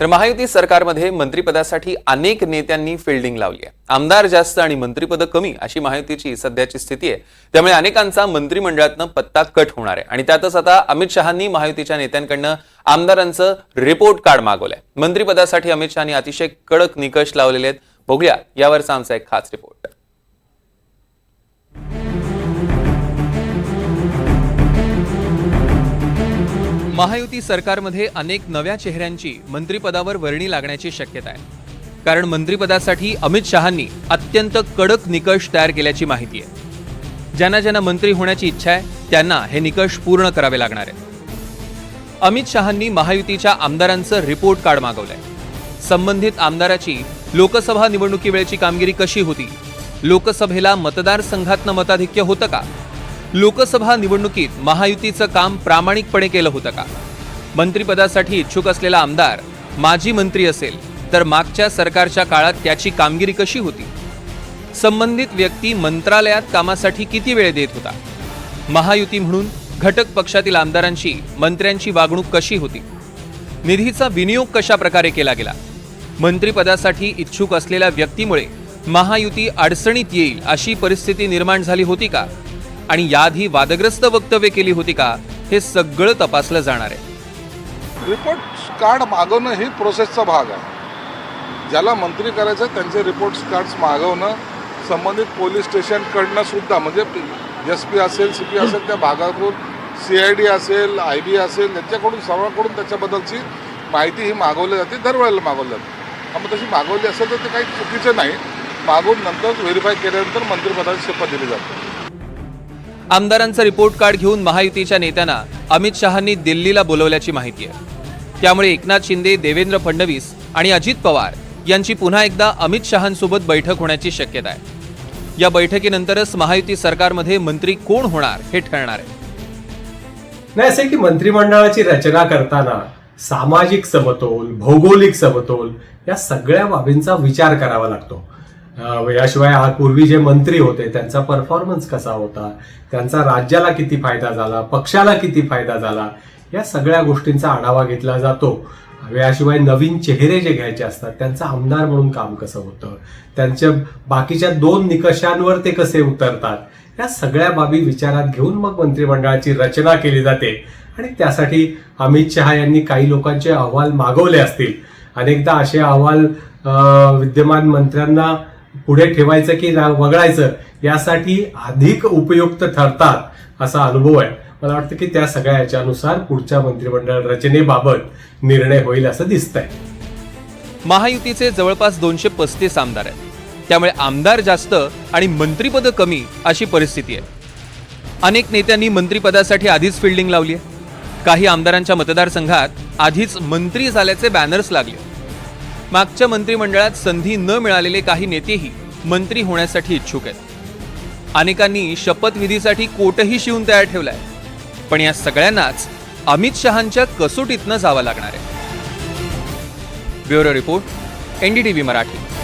तर महायुती सरकारमध्ये मंत्रिपदासाठी अनेक नेत्यांनी फिल्डिंग लावली आहे. आमदार जास्त आणि मंत्रिपद कमी अशी महायुतीची सध्याची स्थिती आहे. त्यामुळे अनेकांचा मंत्रिमंडळातनं पत्ता कट होणार आहे. आणि त्यातच आता अमित शहांनी महायुतीच्या नेत्यांकडनं आमदारांचं रिपोर्ट कार्ड मागवलंय. मंत्रिपदासाठी अमित शहानी अतिशय कडक निकष लावलेले आहेत. बघूया यावरचा आमचा एक खास रिपोर्ट महायुती सरकारमध्ये अनेक नव्या चेहऱ्यांची मंत्रिपदावर वर्णी लागण्याची शक्यता आहे. कारण मंत्रिपदासाठी अमित शहांनी अत्यंत कडक निकष तयार केल्याची माहिती आहे. ज्यांना ज्यांना मंत्री होण्याची इच्छा आहे त्यांना हे निकष पूर्ण करावे लागणार आहेत. अमित शहांनी महायुतीच्या आमदारांचं रिपोर्ट कार्ड मागवलंय. संबंधित आमदाराची लोकसभा निवडणुकीवेळची कामगिरी कशी होती? लोकसभेला मतदारसंघातनं मताधिक्य होतं का? लोकसभा निवडणुकीत महायुतीचं काम प्रामाणिकपणे केलं होतं का? मंत्रिपदासाठी इच्छुक असलेला आमदार माजी मंत्री असेल तर मागच्या सरकारच्या काळात त्याची कामगिरी कशी होती? संबंधित व्यक्ती मंत्रालयात कामासाठी किती वेळ देत होता? महायुती म्हणून घटक पक्षातील आमदारांची मंत्र्यांची वागणूक कशी होती? निधीचा विनियोग कशा प्रकारे केला गेला? मंत्रिपदासाठी इच्छुक असलेल्या व्यक्तीमुळे महायुती अडचणीत येईल अशी परिस्थिती निर्माण झाली होती का? आणि याआधी वादग्रस्त वक्तव्य केली होती का हे सगळं तपासलं जाणार आहे. रिपोर्ट कार्ड मागवणं ही प्रोसेसचा भाग आहे. ज्याला मंत्री करायचं आहे त्यांचे रिपोर्ट कार्ड्स मागवणं संबंधित पोलीस स्टेशनकडनं सुद्धा म्हणजे एस पी असेल सी पी असेल त्या भागातून सी आय डी असेल आय बी असेल त्यांच्याकडून सर्वांकडून त्याच्याबद्दलची माहिती ही मागवली जाते दरवेळेला मागवली जाते. मग तशी मागवली असेल तर ते काही चुकीचं नाही. मागून नंतर व्हेरीफाय केल्यानंतर मंत्रिपदाची शपथ दिली जाते. आमदारांचं रिपोर्ट कार्ड घेऊन महायुतीच्या नेत्यांना अमित शहांनी दिल्लीला बोलवल्याची माहिती आहे. त्यामुळे एकनाथ शिंदे देवेंद्र फडणवीस आणि अजित पवार यांची पुन्हा एकदा अमित शहांसोबत बैठक होण्याची शक्यता आहे. या बैठकीनंतरच महायुती सरकारमध्ये मंत्री कोण होणार हे ठरणार आहे. नाही असे की मंत्रिमंडळाची रचना करताना सामाजिक समतोल भौगोलिक समतोल या सगळ्या बाबींचा विचार करावा लागतो. याशिवाय पूर्वी जे मंत्री होते त्यांचा परफॉर्मन्स कसा होता त्यांचा राज्याला किती फायदा झाला पक्षाला किती फायदा झाला या सगळ्या गोष्टींचा आढावा घेतला जातो. याशिवाय नवीन चेहरे जे घ्यायचे असतात त्यांचं आमदार म्हणून काम कसं होतं त्यांच्या बाकीच्या दोन निकषांवर ते कसे उतरतात या सगळ्या बाबी विचारात घेऊन मग मंत्रिमंडळाची रचना केली जाते. आणि त्यासाठी अमित शहा यांनी काही लोकांचे अहवाल मागवले असतील. अनेकदा असे अहवाल विद्यमान मंत्र्यांना पुढे ठेवायचं की वगळायचं यासाठी अधिक उपयुक्त ठरतात असा अनुभव आहे. मला वाटतं की त्या सगळ्या याच्यानुसार पुढच्या मंत्रिमंडळ रचनेबाबत निर्णय होईल असं दिसतंय. महायुतीचे जवळपास दोनशे पस्तीस आमदार आहेत. त्यामुळे आमदार जास्त आणि मंत्रिपद कमी अशी परिस्थिती आहे. अनेक नेत्यांनी मंत्रिपदासाठी आधीच फिल्डिंग लावली आहे. काही आमदारांच्या मतदारसंघात आधीच मंत्री झाल्याचे बॅनर्स लागले. मागच्या मंत्रिमंडळात संधी न मिळालेले काही नेतेही मंत्री होण्यासाठी इच्छुक आहेत. अनेकांनी शपथविधीसाठी कोटही शिवून तयार ठेवलाय. पण या सगळ्यांनाच अमित शहांच्या कसोटीतनं जावं लागणार आहे. Bureau report NDTV Marathi.